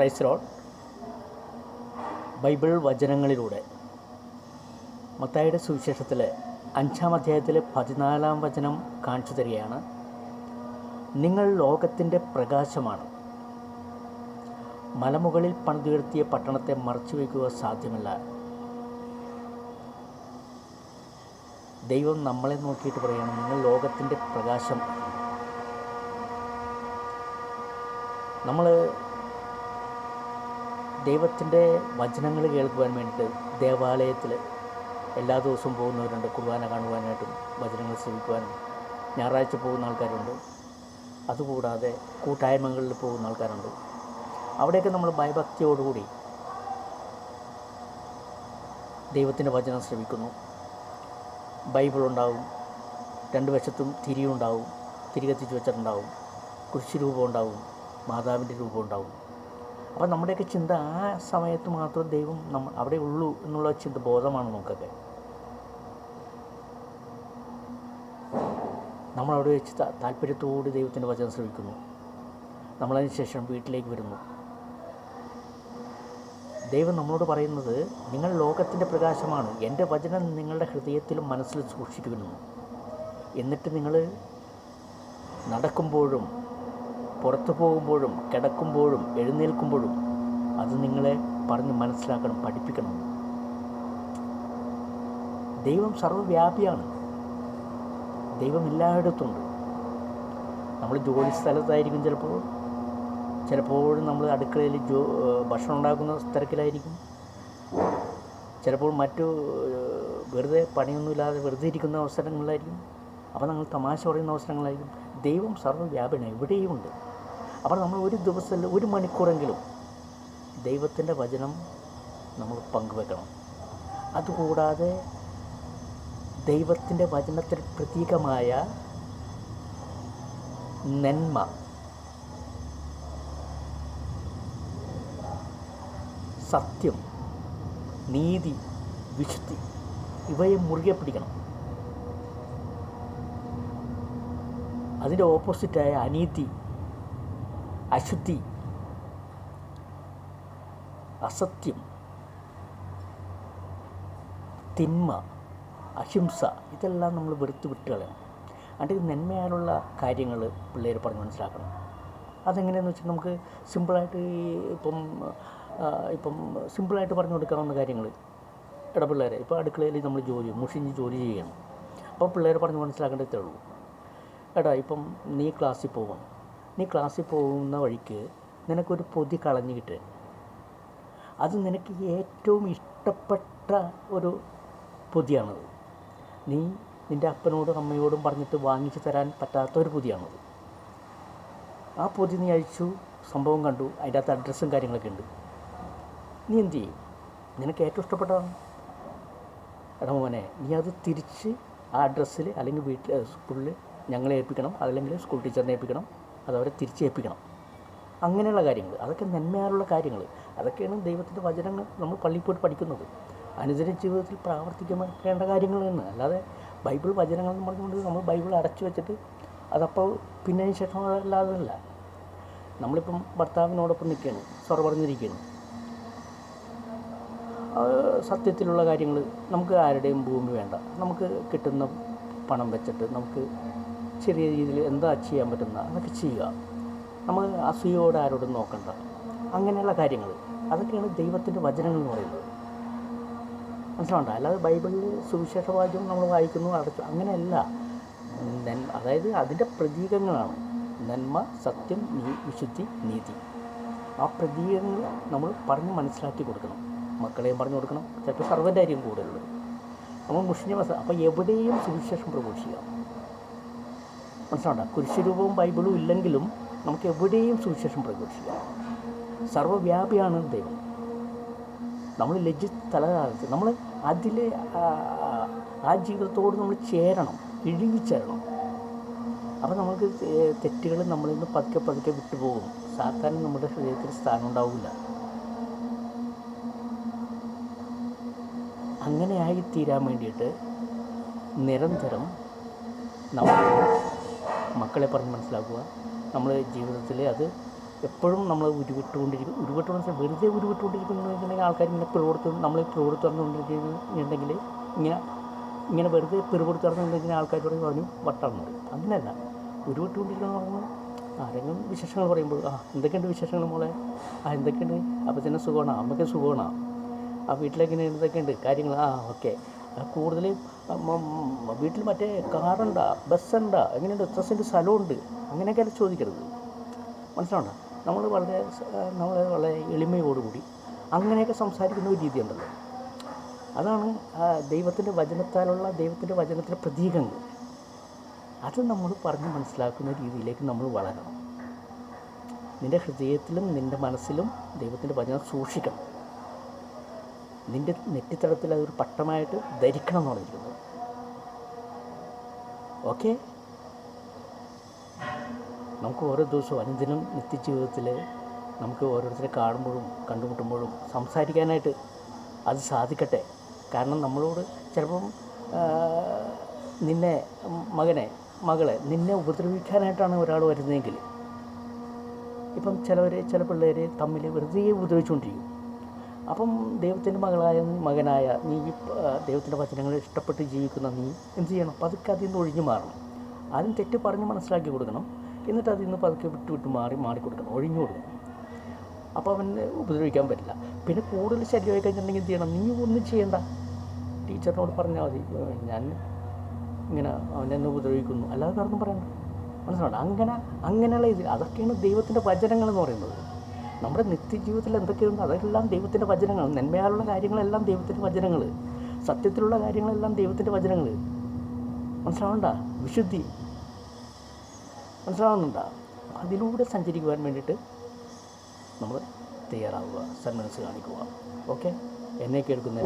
പ്രൈസ്ലോൺ Bible വചനങ്ങളിലൂടെ. മത്തായുടെ സുവിശേഷത്തിലെ അഞ്ചാം അധ്യായത്തിലെ പതിനാലാം വചനം കാണിച്ചു തരികയാണ്. നിങ്ങൾ ലോകത്തിന്റെ പ്രകാശമാണ്. മലമുകളിൽ പണിതുയർത്തിയ പട്ടണത്തെ മറച്ചു വയ്ക്കുക സാധ്യമല്ല. ദൈവം നമ്മളെ നോക്കിയിട്ട് പറയുകയാണ് നിങ്ങൾ ലോകത്തിന്റെ പ്രകാശം. നമ്മൾ ദൈവത്തിന്റെ വചനങ്ങൾ കേൾക്കുവാൻ വേണ്ടിയിട്ട് ദേവാലയത്തിൽ എല്ലാ ദിവസവും പോകുന്നവരുണ്ട് കുർബാന കാണുവാനായിട്ടും വചനങ്ങൾ ശ്രമിക്കുവാനും ഞായറാഴ്ച പോകുന്ന ആൾക്കാരുണ്ട്. അതുകൂടാതെ കൂട്ടായ്മകളിൽ പോകുന്ന ആൾക്കാരുണ്ട്. അവിടെയൊക്കെ നമ്മൾ ഭയഭക്തിയോടുകൂടി ദൈവത്തിന്റെ വചനം ശ്രമിക്കുന്നു ബൈബിളുണ്ടാവും രണ്ട് വശത്തും തിരിയുണ്ടാവും. തിരി കത്തിച്ച് വെച്ചിട്ടുണ്ടാവും. കുരിശ് രൂപം ഉണ്ടാവും. മാതാവിന്റെ രൂപം ഉണ്ടാവും. അപ്പോൾ നമ്മുടെയൊക്കെ ചിന്ത ആ സമയത്ത് മാത്രം ദൈവം നമ്മൾ അവിടെ ഉള്ളൂ എന്നുള്ള ചിന്ത ബോധമാണ് നമുക്കൊക്കെ. നമ്മളവിടെ വെച്ച് താല്പര്യത്തോട് ദൈവത്തിന്റെ വചനം ശ്രമിക്കുന്നു നമ്മളതിന് ശേഷം വീട്ടിലേക്ക് വരുന്നു. ദൈവം നമ്മളോട് പറയുന്നത് നിങ്ങൾ ലോകത്തിന്റെ പ്രകാശമാണ്. എന്റെ വചനം നിങ്ങളുടെ ഹൃദയത്തിലും മനസ്സിലും സൂക്ഷിക്കുന്നു എന്നിട്ട് നിങ്ങൾ നടക്കുമ്പോഴും പുറത്തു പോകുമ്പോഴും കിടക്കുമ്പോഴും എഴുന്നേൽക്കുമ്പോഴും അത് നിങ്ങളെ പറഞ്ഞ് മനസ്സിലാക്കണം പഠിപ്പിക്കണം. ദൈവം സർവവ്യാപിയാണ് ദൈവം എല്ലായിടത്തുണ്ട്. നമ്മൾ ജോലി സ്ഥലത്തായിരിക്കും ചിലപ്പോൾ. ചിലപ്പോഴും നമ്മൾ അടുക്കളയിൽ ജോ ഭക്ഷണം ഉണ്ടാക്കുന്ന തിരക്കിലായിരിക്കും. ചിലപ്പോൾ മറ്റു വെറുതെ പണിയൊന്നുമില്ലാതെ വെറുതെ ഇരിക്കുന്ന അവസരങ്ങളിലായിരിക്കും. അപ്പോൾ നമ്മൾ തമാശ പറയുന്ന അവസരങ്ങളായിരിക്കും. ദൈവം സർവവ്യാപന എവിടെയുമുണ്ട് അപ്പോൾ നമ്മൾ ഒരു ദിവസം ഒരു മണിക്കൂറെങ്കിലും ദൈവത്തിന്റെ വചനം നമ്മൾ പങ്കുവെക്കണം. അതുകൂടാതെ ദൈവത്തിന്റെ വചനത്തിൽ പ്രതീകമായ നന്മ. സത്യം നീതി വിശുദ്ധി ഇവയെ മുറുകെ പിടിക്കണം. അതിന്റെ ഓപ്പോസിറ്റായ അനീതി അശുദ്ധി അസത്യം തിന്മ അഹിംസ ഇതെല്ലാം നമ്മൾ വെറുത്ത് വിട്ട് കളയണം. അതിന്റെ നന്മയാലുള്ള കാര്യങ്ങൾ പിള്ളേർ പറഞ്ഞ് മനസ്സിലാക്കണം. അതെങ്ങനെയാണെന്ന് വെച്ചാൽ നമുക്ക് സിമ്പിളായിട്ട് ഇപ്പം ഇപ്പം സിമ്പിളായിട്ട് പറഞ്ഞു കൊടുക്കാവുന്ന കാര്യങ്ങൾ. ഇട പിള്ളേരെ ഇപ്പോൾ അടുക്കളയിൽ നമ്മൾ ജോലി മുഷിഞ്ഞ് ജോലി ചെയ്യണം. അപ്പോൾ പിള്ളേർ പറഞ്ഞ് മനസ്സിലാക്കേണ്ടതേ ഉള്ളൂ. എടാ ഇപ്പം നീ ക്ലാസ്സിൽ പോകണം നീ ക്ലാസ്സിൽ പോകുന്ന വഴിക്ക് നിനക്കൊരു പൊതി കളഞ്ഞു കിട്ടുക. അത് നിനക്ക് ഏറ്റവും ഇഷ്ടപ്പെട്ട ഒരു പൊതിയാണത്. നീ നിന്റെ അപ്പനോടും അമ്മയോടും പറഞ്ഞിട്ട് വാങ്ങിച്ചു തരാൻ പറ്റാത്ത ഒരു പൊതിയാണത്. ആ പൊതി നീ അഴിച്ചു സംഭവം കണ്ടു അതിന്റെ അകത്ത് അഡ്രസ്സും കാര്യങ്ങളൊക്കെ ഉണ്ട്. നീ എന്ത് ചെയ്യും? നിനക്ക് ഏറ്റവും ഇഷ്ടപ്പെട്ടതാണ്. എടാ മോനെ നീ അത് തിരിച്ച് ആ അഡ്രസ്സിൽ അല്ലെങ്കിൽ വീട്ടിൽ സ്കൂളിൽ ഞങ്ങളെ ഏൽപ്പിക്കണം അല്ലെങ്കിൽ സ്കൂൾ ടീച്ചറിനെ ഏൽപ്പിക്കണം. അതവരെ അവരെ തിരിച്ചേൽപ്പിക്കണം. അങ്ങനെയുള്ള കാര്യങ്ങൾ അതൊക്കെ നന്മയാലുള്ള കാര്യങ്ങൾ. അതൊക്കെയാണ് ദൈവത്തിന്റെ വചനങ്ങൾ നമ്മൾ പള്ളിയിൽ പോയിട്ട് പഠിക്കുന്നത്. അനുദിന ജീവിതത്തിൽ പ്രാവർത്തിക്കേണ്ട കാര്യങ്ങൾ തന്നെ. അല്ലാതെ ബൈബിൾ വചനങ്ങൾ എന്ന് പറഞ്ഞുകൊണ്ട് നമ്മൾ ബൈബിൾ അടച്ചു വെച്ചിട്ട് അതപ്പോൾ പിന്നെ ശേഷം അതല്ലാതല്ല. നമ്മളിപ്പം ഭർത്താവിനോടൊപ്പം നിൽക്കുകയാണ് സൊറ പറഞ്ഞിരിക്കുകയാണ്. സത്യത്തിലുള്ള കാര്യങ്ങൾ നമുക്ക് ആരുടെയും ഭൂമി വേണ്ട. നമുക്ക് കിട്ടുന്ന പണം വെച്ചിട്ട് നമുക്ക് ചെറിയ രീതിയിൽ എന്താ ചെയ്യാൻ പറ്റുന്ന അതൊക്കെ ചെയ്യുക. നമ്മൾ അസൂയോട് ആരോടും നോക്കണ്ട. അങ്ങനെയുള്ള കാര്യങ്ങൾ. അതൊക്കെയാണ് ദൈവത്തിന്റെ വചനങ്ങൾ എന്ന് പറയുന്നത്. മനസ്സിലുണ്ട് അല്ലാതെ ബൈബിളിൽ സുവിശേഷ വാചകം നമ്മൾ വായിക്കുന്നു അടച്ചു അങ്ങനെയല്ല. അതായത് അതിന്റെ പ്രതീകങ്ങളാണ്. നന്മ സത്യം നീ വിശുദ്ധി നീതി. ആ പ്രതീകങ്ങൾ നമ്മൾ പറഞ്ഞ് മനസ്സിലാക്കി കൊടുക്കണം. മക്കളെയും പറഞ്ഞു കൊടുക്കണം. ചിലപ്പോൾ സർവന്റെ കാര്യം കൂടുതലുള്ളത് നമ്മൾ മുഷിഞ്ഞ അപ്പോൾ എവിടെയും സുവിശേഷം പ്രഘോഷിക്കുക മനസ്സിലാവണ്ട? കുരിശുരൂപവും ബൈബിളും ഇല്ലെങ്കിലും നമുക്ക് എവിടെയും സുവിശേഷം പ്രകടിപ്പിക്കാം. സർവവ്യാപിയാണ് ദൈവം. നമ്മൾ ലജ്ജി തലകാലത്ത് നമ്മൾ അതിലെ ആ ജീവിതത്തോട് നമ്മൾ ചേരണം ഇഴുകിച്ചേരണം അപ്പോൾ നമുക്ക് തെറ്റുകൾ നമ്മളിൽ നിന്ന് പതുക്കെ പതുക്കെ വിട്ടുപോകും. സാത്താൻ നമ്മുടെ ഹൃദയത്തിൽ സ്ഥാനം ഉണ്ടാവില്ല. അങ്ങനെയായി തീരാൻ വേണ്ടിയിട്ട് നിരന്തരം നമ്മൾ മക്കളെ പറഞ്ഞ് മനസ്സിലാക്കുക. നമ്മൾ ജീവിതത്തിൽ അത് എപ്പോഴും നമ്മൾ ഉരുവിട്ടുകൊണ്ടിരിക്കും. ഉരുവിട്ടുകൊണ്ട് വെറുതെ ഉരുവിട്ടുകൊണ്ടിരിക്കുന്നുണ്ടെങ്കിൽ ആൾക്കാർ ഇങ്ങനെ പിറുപുറത്ത് നമ്മൾ പിറുപുറത്ത് നടന്നുകൊണ്ടിരിക്കുന്നുണ്ടെങ്കിൽ ഇങ്ങനെ ഇങ്ങനെ വെറുതെ പിറുപുറത്ത് നടന്നുകൊണ്ടിരിക്കുന്ന ആൾക്കാരോട് പറഞ്ഞു വട്ടാണെന്ന് പറയും അങ്ങനെയല്ല. ഉരുവിട്ടുകൊണ്ടിരിക്കുന്ന പറഞ്ഞു ആരെങ്കിലും വിശേഷങ്ങൾ പറയുമ്പോൾ ആ എന്തൊക്കെയുണ്ട് വിശേഷങ്ങൾ മോളെ? ആ എന്തൊക്കെയുണ്ട്? അപ്പോൾ തന്നെ സുഖമാണ്? അമ്മയ്ക്ക് സുഖമാണ്? ആ വീട്ടിലേക്ക് എന്തൊക്കെയുണ്ട്? കാര്യങ്ങൾ ആ ഓക്കെ. കൂടുതൽ വീട്ടിൽ മറ്റേ കാറുണ്ടാ ബസ്സുണ്ടാ എങ്ങനെയുണ്ട്? എത്ര സ്ഥലമുണ്ട്. അങ്ങനെയൊക്കെ ചോദിക്കരുത്. മനസ്സിലാവണ്ട? നമ്മൾ വളരെ നമ്മൾ വളരെ എളിമയോടുകൂടി അങ്ങനെയൊക്കെ സംസാരിക്കുന്ന ഒരു രീതിയുണ്ടല്ലോ. അതാണ് ദൈവത്തിന്റെ വചനത്താലുള്ള ദൈവത്തിന്റെ വചനത്തിന്റെ പ്രതീകങ്ങൾ. അത് നമ്മൾ പറഞ്ഞ് മനസ്സിലാക്കുന്ന രീതിയിലേക്ക് നമ്മൾ വളരണം. നിന്റെ ഹൃദയത്തിലും നിന്റെ മനസ്സിലും ദൈവത്തിന്റെ വചനം സൂക്ഷിക്കണം. നിന്റെ നെറ്റിത്തടത്തിൽ അതൊരു പട്ടമായിട്ട് ധരിക്കണം എന്നാണ് പറഞ്ഞിരിക്കുന്നത് ഓക്കെ നമുക്ക് ഓരോ ദിവസവും അനുദിനം നിത്യജീവിതത്തിൽ നമുക്ക് ഓരോരുത്തരെ കാണുമ്പോഴും കണ്ടുമുട്ടുമ്പോഴും സംസാരിക്കാനായിട്ട് അത് സാധിക്കട്ടെ. കാരണം നമ്മളോട് ചിലപ്പം നിന്നെ മകനെ മകളെ നിന്നെ ഉപദ്രവിക്കാനായിട്ടാണ് ഒരാൾ വരുന്നതെങ്കിൽ ഇപ്പം ചിലവർ ചില പിള്ളേർ തമ്മിൽ വെറുതെ ഉപദ്രവിച്ചുകൊണ്ടിരിക്കും. അപ്പം ദൈവത്തിന്റെ മകളായ മകനായ നീ ദൈവത്തിന്റെ വചനങ്ങളെ ഇഷ്ടപ്പെട്ട് ജീവിക്കുന്ന നീ എന്ത് ചെയ്യണം? പതുക്കെ അതിൽ നിന്ന് ഒഴിഞ്ഞു മാറണം. ആദ്യം തെറ്റ് പറഞ്ഞ് മനസ്സിലാക്കി കൊടുക്കണം. എന്നിട്ട് അതിൽ നിന്ന് പതുക്കെ വിട്ട് വിട്ട് മാറി മാറി കൊടുക്കണം. ഒഴിഞ്ഞു കൊടുക്കണം. അപ്പോൾ അവന് ഉപദ്രവിക്കാൻ പറ്റില്ല. പിന്നെ കൂടുതൽ ശല്യമായി കഴിഞ്ഞിട്ടുണ്ടെങ്കിൽ എന്ത് ചെയ്യണം? നീ ഒന്നും ചെയ്യണ്ട. ടീച്ചറിനോട് പറഞ്ഞാൽ മതി. ഞാൻ ഇങ്ങനെ അവനെന്നെ ഉപദ്രവിക്കുന്നു. അല്ലാതെ കാരണം പറയണ്ട. മനസ്സിലാവണ്ട അങ്ങനെ അങ്ങനെയുള്ള ഇത്. അതൊക്കെയാണ് ദൈവത്തിന്റെ വചനങ്ങൾ എന്ന് പറയുന്നത്. നമ്മുടെ നിത്യജീവിതത്തിൽ എന്തൊക്കെയുണ്ട്? അതെല്ലാം ദൈവത്തിന്റെ വചനങ്ങൾ നന്മയാലുള്ള കാര്യങ്ങളെല്ലാം ദൈവത്തിന്റെ വചനങ്ങൾ സത്യത്തിലുള്ള കാര്യങ്ങളെല്ലാം ദൈവത്തിന്റെ വചനങ്ങൾ മനസ്സിലാവണ്ട വിശുദ്ധി. മനസ്സിലാവുന്നുണ്ട? അതിലൂടെ സഞ്ചരിക്കുവാൻ വേണ്ടിയിട്ട് നമ്മൾ തയ്യാറാവുക സന്മനസ് കാണിക്കുക. ഓക്കെ? എന്നെ കേൾക്കുന്ന